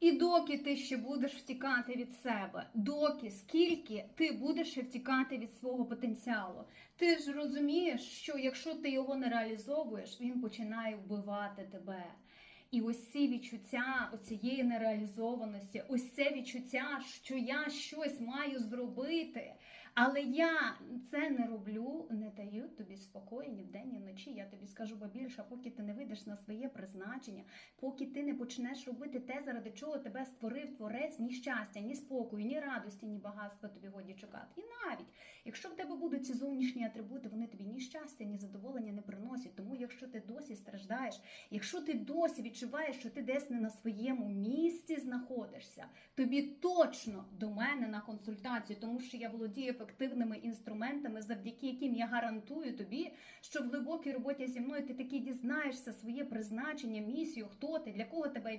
І доки ти ще будеш втікати від себе, доки скільки ти будеш втікати від свого потенціалу, ти ж розумієш, що якщо ти його не реалізовуєш, він починає вбивати тебе. І ось ці відчуття оцієї нереалізованості, ось це відчуття, що я щось маю зробити, але я це не роблю, не даю тобі спокою ні вдень, ні вночі. Я тобі скажу бо більше, поки ти не вийдеш на своє призначення, поки ти не почнеш робити те, заради чого тебе створив творець, ні щастя, ні спокою, ні радості, ні багатства тобі годі чекати. І навіть якщо в тебе будуть ці зовнішні атрибути, вони тобі ні щастя, ні задоволення не приносять. Тому якщо ти досі страждаєш, якщо ти досі відчуваєш, що ти десь не на своєму місці знаходишся, тобі точно до мене на консультацію, тому що я володію ефективними інструментами, завдяки яким я гарантую тобі, що в глибокій роботі зі мною ти таки дізнаєшся своє призначення, місію, хто ти, для кого тебе і для